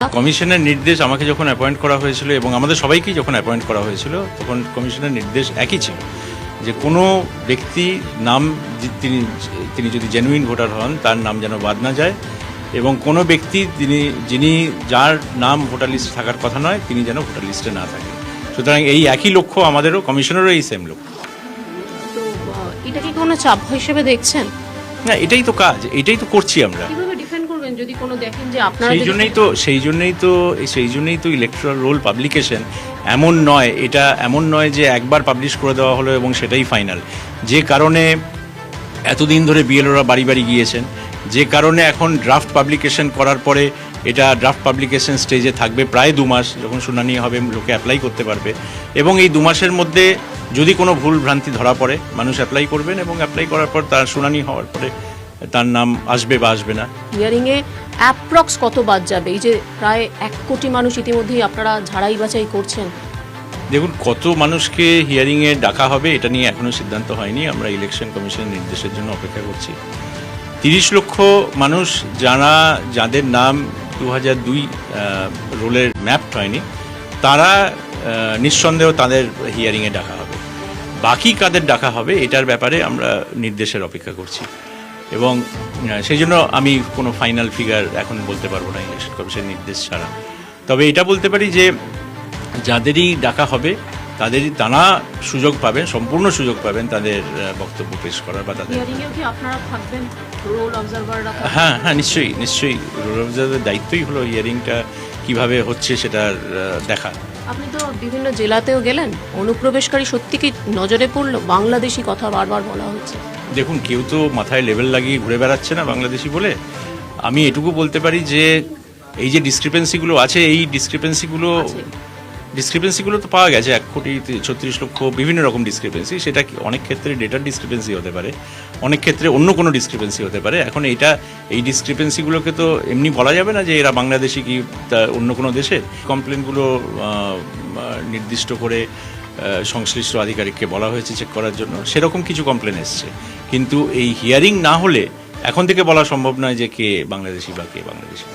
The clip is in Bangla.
কমিশনের নির্দেশ আমাকে যখন অ্যাপয়েন্ট করা হয়েছিল এবং আমাদের সবাইকেই যখন অ্যাপয়েন্ট করা হয়েছিল তখন কমিশনের নির্দেশ একই ছিল যে কোনো ব্যক্তি নাম তিনি তিনি যদি জেনুইন ভোটার হন তার নাম যেন বাদ না যায় এবং কোনো ব্যক্তি তিনি যিনি যার নাম ভোটার লিস্টে থাকার কথা নয় তিনি যেন ভোটার লিস্টে না থাকেন সুতরাং এই একই লক্ষ্য আমাদেরও কমিশনেরও এই সেম লক্ষ্য। এটা কি কোনো চাপ হিসেবে দেখছেন? না এটাই তো কাজ এটাই তো করছি আমরা। যদি কোনো দেখেন যে আপনারা সেই জন্যই তো সেই জন্যই তো সেই জন্যই তো ইলেকট্রাল রোল পাবলিকেশন এমন নয় এটা এমন নয় যে একবার পাবলিশ করে দেওয়া হলো এবং সেটাই ফাইনাল যে কারণে এতদিন ধরে বিএলওরা বাড়ি বাড়ি গিয়েছেন যে কারণে এখন ড্রাফট পাবলিকেশন করার পরে এটা ড্রাফট পাবলিকেশন স্টেজে থাকবে প্রায় দু মাস যখন শুনানি হবে লোকে অ্যাপ্লাই করতে পারবে। এবং এই দু মাসের মধ্যে যদি কোনো ভুল ভ্রান্তি ধরা পড়ে মানুষ অ্যাপ্লাই করবেন এবং অ্যাপ্লাই করার পর তার শুনানি হওয়ার পরে তার নাম আসবে বা আসবে না। হিয়ারিং এ অ্যাপ্রক্স কত বাদ যাবে? এই যে প্রায় এক কোটি মানুষ ইতিমধ্যেই আপনারা ঝাড়াই বাছাই করছেন। দেখুন কত মানুষকে হিয়ারিংয়ে ডাকা হবে এটা নিয়ে এখনও সিদ্ধান্ত হয়নি। আমরা ইলেকশন কমিশনের নির্দেশের জন্য অপেক্ষা করছি। তিরিশ লক্ষ মানুষ যারা যাদের নাম দু হাজার দুই রোলের ম্যাপড হয়নি তারা নিঃসন্দেহ তাদের হিয়ারিংয়ে ডাকা হবে। বাকি কাদের ডাকা হবে এটার ব্যাপারে আমরা নির্দেশের অপেক্ষা করছি। এবং সেই জন্য আমি কোনো ফাইনাল ফিগার এখন বলতে পারব না ইলেকশন কমিশনের নির্দেশ ছাড়া। তবে এটা বলতে পারি যে যাদেরই ডাকা হবে তাদেরই তারা সুযোগ পাবেন সম্পূর্ণ সুযোগ পাবেন তাদের বক্তব্য পেশ করার বা তাদের অবজারভাররা হ্যাঁ হ্যাঁ নিশ্চয়ই নিশ্চয়ই। রোল অফিসারদের দায়িত্বই হলো হিয়ারিংটা কীভাবে হচ্ছে সেটার দেখা। আপনি তো বিভিন্ন জেলাতেও গেলেন। অনুপ্রবেশকারী সত্যি কি নজরে পড়ল? বাংলাদেশি কথা বারবার বলা হচ্ছে। দেখুন কেউ তো মাথায় লেভেল লাগিয়ে ঘুরে বেড়াচ্ছে না বাংলাদেশি বলে। আমি এটুকু বলতে পারি যে এই যে ডিসক্রিপেন্সিগুলো আছে এই ডিসক্রিপেন্সিগুলো। ডিসক্রিপেন্সিগুলো তো পাওয়া গেছে, এক কোটি ছত্রিশ লক্ষ বিভিন্ন রকম ডিসক্রিপেন্সি সেটা অনেক ক্ষেত্রে ডেটার ডিসক্রিপেন্সি হতে পারে, অনেক ক্ষেত্রে অন্য কোনো ডিসক্রিপেন্সি হতে পারে, এখন এটা এই ডিসক্রিপেন্সিগুলোকে তো এমনি বলা যাবে না যে এরা বাংলাদেশি কি অন্য কোনো দেশে কমপ্লেনগুলো নির্দিষ্ট করে সংশ্লিষ্ট আধিকারিককে বলা হয়েছে চেক করার জন্য, সেরকম কিছু কমপ্লেন এসছে, কিন্তু এই হিয়ারিং না হলে এখন থেকে বলা সম্ভব নয় যে কে বাংলাদেশি বা কে বাংলাদেশি।